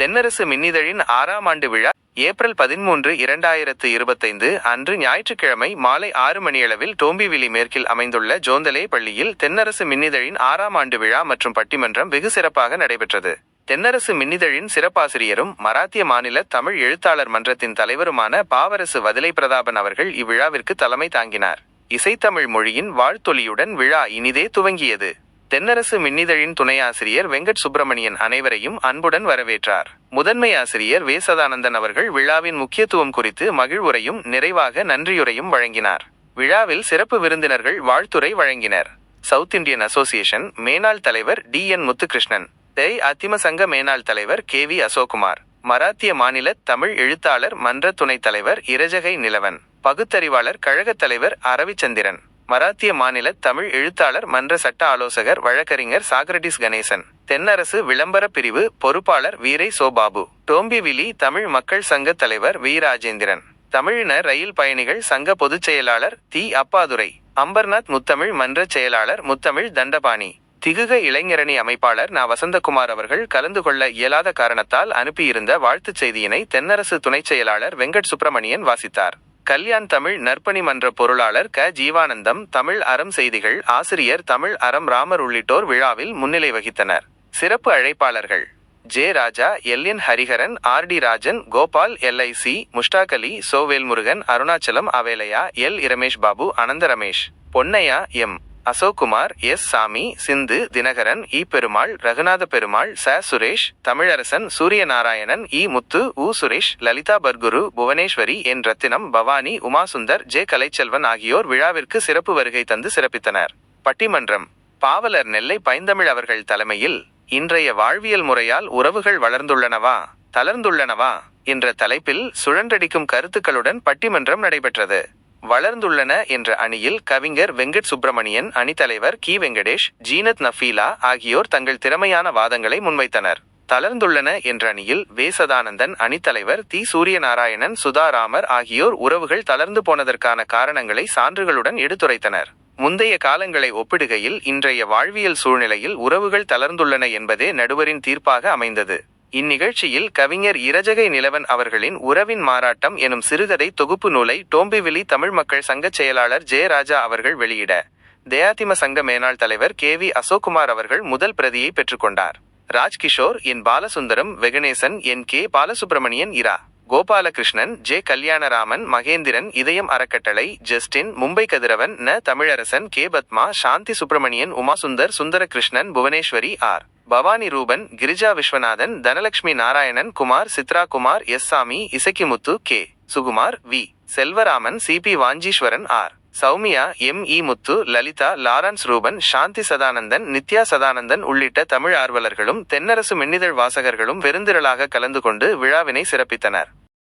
தென்னரசு மின்னிதழின் ஆறாம் ஆண்டு விழா ஏப்ரல் பதிமூன்று இரண்டாயிரத்து இருபத்தைந்து அன்று ஞாயிற்றுக்கிழமை மாலை ஆறு மணியளவில் டோம்பிவிலி மேற்கில் அமைந்துள்ள ஜோந்தலே பள்ளியில் தென்னரசு மின்னிதழின் ஆறாம் ஆண்டு விழா மற்றும் பட்டிமன்றம் வெகு சிறப்பாக நடைபெற்றது. தென்னரசு மின்னிதழின் சிறப்பாசிரியரும் மராத்திய மாநில தமிழ் எழுத்தாளர் மன்றத்தின் தலைவருமான பாவரசு வதிலை பிரதாபன் அவர்கள் இவ்விழாவிற்கு தலைமை தாங்கினார். இசைத்தமிழ் மொழியின் வாழ்த்தொலியுடன் விழா இனிதே துவங்கியது. தென்னரசு மின்னிதழின் துணை ஆசிரியர் வெங்கட் சுப்பிரமணியன் அனைவரையும் அன்புடன் வரவேற்றார். முதன்மை ஆசிரியர் வே. சதானந்தன் அவர்கள் விழாவின் முக்கியத்துவம் குறித்து மகிழ்வுரையும் நிறைவாக நன்றியுரையும் வழங்கினார். விழாவில் சிறப்பு விருந்தினர்கள் வாழ்த்துரை வழங்கினர். சவுத் இந்தியன் அசோசியேஷன் மேனாள் தலைவர் டி. என். முத்துகிருஷ்ணன். தெய் அதிம சங்க மேனாள் தலைவர் கே. வி. அசோக்குமார். மராத்திய மாநில தமிழ் எழுத்தாளர் மன்ற துணைத் தலைவர் இரஜகை நிலவன். பகுத்தறிவாளர் கழகத் தலைவர் அரவிச்சந்திரன். மராத்திய மாநில தமிழ் எழுத்தாளர் மன்ற சட்ட ஆலோசகர் வழக்கறிஞர் சாக்ரட்டிஸ் கணேசன். தென்னரசு விளம்பர பிரிவு பொறுப்பாளர் வீரை சோபாபு. டோம்பிவிலி தமிழ் மக்கள் சங்க தலைவர் வி ராஜேந்திரன். தமிழின ரயில் பயணிகள் சங்க பொதுச் செயலாளர் தி அப்பாதுரை. அம்பர்நாத் முத்தமிழ் மன்ற செயலாளர் முத்தமிழ் தண்டபாணி. திகுக இளைஞரணி அமைப்பாளர் நா வசந்தகுமார் அவர்கள் கலந்து கொள்ள இயலாத காரணத்தால் அனுப்பியிருந்த வாழ்த்துச் செய்தியினை தென்னரசு துணைச் செயலாளர் வெங்கட் சுப்பிரமணியன் வாசித்தார். கல்யாண் தமிழ் நற்பணி மன்ற பொருளாளர் க. ஜீவானந்தம் தமிழ் அறம் செய்திகள் ஆசிரியர் தமிழ் அறம் ராமர் உள்ளிட்டோர் விழாவில் முன்னிலை வகித்தனர். சிறப்பு அழைப்பாளர்கள் J. Raja L. N. Hariharan R. D. Rajan Gopal LIC Mushtaq Ali சோவேல் Murugan Arunachalam அவேலையா L. Ramesh Babu Anantha Ramesh Ponnaiah M. Ashokkumar S. Sami Sindhu Dinakaran இ. பெருமாள் ரகுநாத பெருமாள் ச. சுரேஷ் தமிழரசன் சூரியநாராயணன் இ. முத்து உ. சுரேஷ் லலிதா பர்குரு புவனேஸ்வரி என். ரத்தினம் பவானி உமாசுந்தர் ஜே. கலைச்செல்வன் ஆகியோர் விழாவிற்கு சிறப்பு வருகை தந்து சிறப்பித்தனர். பட்டிமன்றம். பாவலர் நெல்லை பைந்தமிழ் அவர்கள் தலைமையில் இன்றைய வாழ்வியல் முறையால் உறவுகள் வளர்ந்துள்ளனவா தளர்ந்துள்ளனவா என்ற தலைப்பில் சுழன்றடிக்கும் கருத்துக்களுடன் பட்டிமன்றம் நடைபெற்றது. வளர்ந்துள்ளன என்ற அணியில் கவிஞர் வெங்கட் சுப்பிரமணியன் அணித்தலைவர் கி. வெங்கடேஷ் ஜீனத் நஃபீலா ஆகியோர் தங்கள் திறமையான வாதங்களை முன்வைத்தனர். தளர்ந்துள்ளன என்ற அணியில் வேசதானந்தன் அணித்தலைவர் தி. சூரியநாராயணன் சுதாராமர் ஆகியோர் உறவுகள் தளர்ந்து போனதற்கான காரணங்களை சான்றுகளுடன் எடுத்துரைத்தனர். முந்தைய காலங்களை ஒப்பிடுகையில் இன்றைய வாழ்வியல் சூழ்நிலையில் உறவுகள் தளர்ந்துள்ளன என்பதே நடுவரின் தீர்ப்பாக அமைந்தது. இந்நிகழ்ச்சியில் கவிஞர் இரஜகை நிலவன் அவர்களின் உறவின் மாறாட்டம் எனும் சிறுகதை தொகுப்பு நூலை டோம்பிவிலி தமிழ் மக்கள் சங்கச் செயலாளர் ஜெயராஜா அவர்கள் வெளியிட. தேயாதிம சங்க மேனாள் தலைவர் கே வி அசோக்குமார் அவர்கள் முதல் பிரதியை பெற்றுக்கொண்டார் ராஜ்கிஷோர் என் பாலசுந்தரம் வெகணேசன் என் கே பாலசுப்பிரமணியன் இரா. கோபாலகிருஷ்ணன் ஜே கல்யாணராமன் மகேந்திரன் இதயம் அறக்கட்டளை ஜஸ்டின் மும்பை கதிரவன் ந Tamilarasan K Padma Shanthi Subramanian Umasundar Sundarakrishnan Bhuvaneswari R. Bhavani Ruban Girija Viswanathan Dhanalakshmi Narayanan Kumar Chitra Kumar S Sami Isakkimuthu K. Sukumar V. Selvaraman C. P. Vancheeswaran R. Sowmya M. இ. Muthu Lalitha Lawrence Ruban Shanthi Sadanandan Nithya Sadanandan உள்ளிட்ட தமிழ் ஆர்வலர்களும் தென்னரசு மின்னிதழ் வாசகர்களும் பெருந்திரளாக கலந்து கொண்டு விழாவினை சிறப்பித்தனர்.